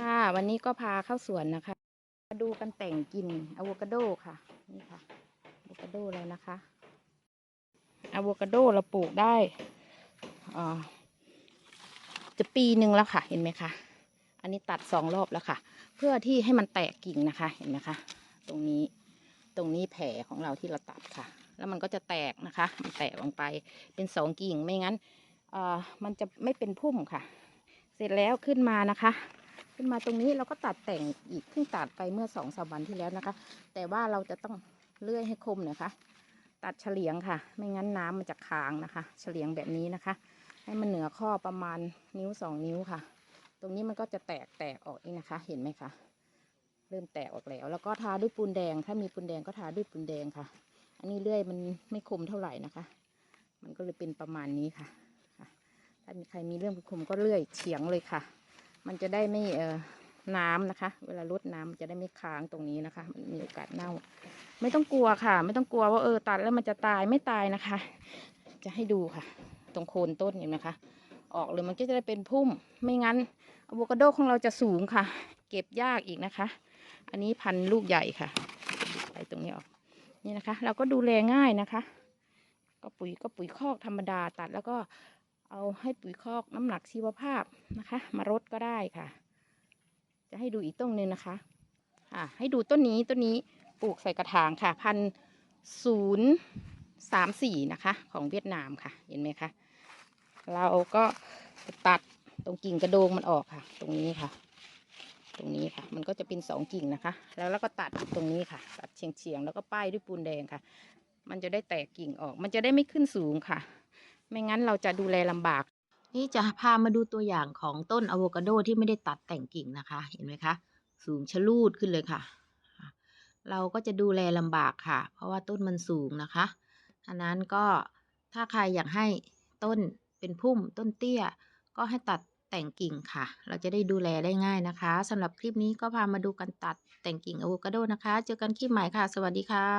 ค่ะ วันนี้ก็พาเข้าสวนนะคะ มาดูกันแต่งกินอะโวคาโดค่ะ นี่ค่ะอะโวคาโดเลยนะคะอะโวคาโดเราปลูกได้อ่าจะปีหนึ่งแล้วค่ะ เห็นไหมคะ อันนี้ตัดสองรอบแล้วค่ะ เพื่อที่ให้มันแตกกิ่งนะคะ เห็นไหมคะ ตรงนี้ ตรงนี้แผลของเราที่เราตัดค่ะ แล้วมันก็จะแตกนะคะ มันแตกลงไป เป็นสองกิ่ง ไม่งั้นอ่อมันจะไม่เป็นพุ่มค่ะ เสร็จแล้วขึ้นมานะคะ ขึ้นมาตรงนี้เราก็ตัดแต่งอีกเพิ่งตัดไปเมื่อสองสามวันที่แล้วนะคะ แต่ว่าเราจะต้องเลื่อยให้คมนะคะ ตัดเฉลียงค่ะ ไม่งั้นน้ำมันจะค้างนะคะ เฉลียงแบบนี้นะคะ ให้มันเหนือข้อประมาณนิ้วสองนิ้วค่ะ ตรงนี้มันก็จะแตกแตกออกเองนะคะ เห็นไหมคะเริ่มแตกออกแล้ว แล้วก็ทาด้วยปูนแดง ถ้ามีปูนแดงก็ทาด้วยปูนแดงค่ะ อันนี้เลื่อยมันไม่คมเท่าไหร่นะคะ มันก็เลยเป็นประมาณนี้ค่ะค่ะถ้ามีใครมีเรื่องคมก็เลื่อยเฉียงเลยค่ะ มันจะได้ไม่เอ่อน้ำนะคะ เวลาลดน้ำมันจะได้ไม่ค้างตรงนี้นะคะ มันมีโอกาสเน่า ไม่ต้องกลัวค่ะ ไม่ต้องกลัวว่าเออตัดแล้วมันจะตายไม่ตายนะคะ จะให้ดูค่ะ ตรงโคนต้นเห็นไหมคะ ออกเลยมันก็จะได้เป็นพุ่ม ไม่งั้นอะโวคาโดของเราจะสูงค่ะ เก็บยากอีกนะคะ อันนี้พันลูกใหญ่ค่ะไปตรงนี้ออก นี่นะคะ เราก็ดูแลง่ายนะคะ ก็ปุ๋ยก็ปุ๋ยคอกธรรมดาตัดแล้วก็ เอาให้ปุ๋ยคอกน้ำหนักชีวภาพนะคะ มารดก็ได้ค่ะ จะให้ดูอีกต้นหนึ่งนะคะอะให้ดูต้นนี้ต้นนี้ปลูกใส่กระถางค่ะ พันศูนย์สามสี่นะคะ ของเวียดนามค่ะ เห็นไหมคะ เราก็ตัดตรงกิ่งกระโดงมันออกค่ะ ตรงนี้ค่ะ ตรงนี้ค่ะ มันก็จะเป็นสองกิ่งนะคะ แล้วเราก็ตัดตรงนี้ค่ะ ตัดเฉียงเฉียงๆแล้วก็ป้ายด้วยปูนแดงค่ะ มันจะได้แตกกิ่งออก มันจะได้ไม่ขึ้นสูงค่ะ ไม่งั้นเราจะดูแลลำบาก นี่จะพามาดูตัวอย่างของต้นอะโวคาโดที่ไม่ได้ตัดแต่งกิ่งนะคะ เห็นไหมคะ สูงชะลูดขึ้นเลยค่ะ เราก็จะดูแลลำบากค่ะ เพราะว่าต้นมันสูงนะคะอันนั้นก็ถ้าใครอยากให้ต้นเป็นพุ่มต้นเตี้ย ก็ให้ตัดแต่งกิ่งค่ะ เราจะได้ดูแลได้ง่ายนะคะสำหรับคลิปนี้ก็พามาดูการตัดแต่งกิ่งอะโวคาโดนะคะ เจอกันคลิปใหม่ค่ะ สวัสดีค่ะ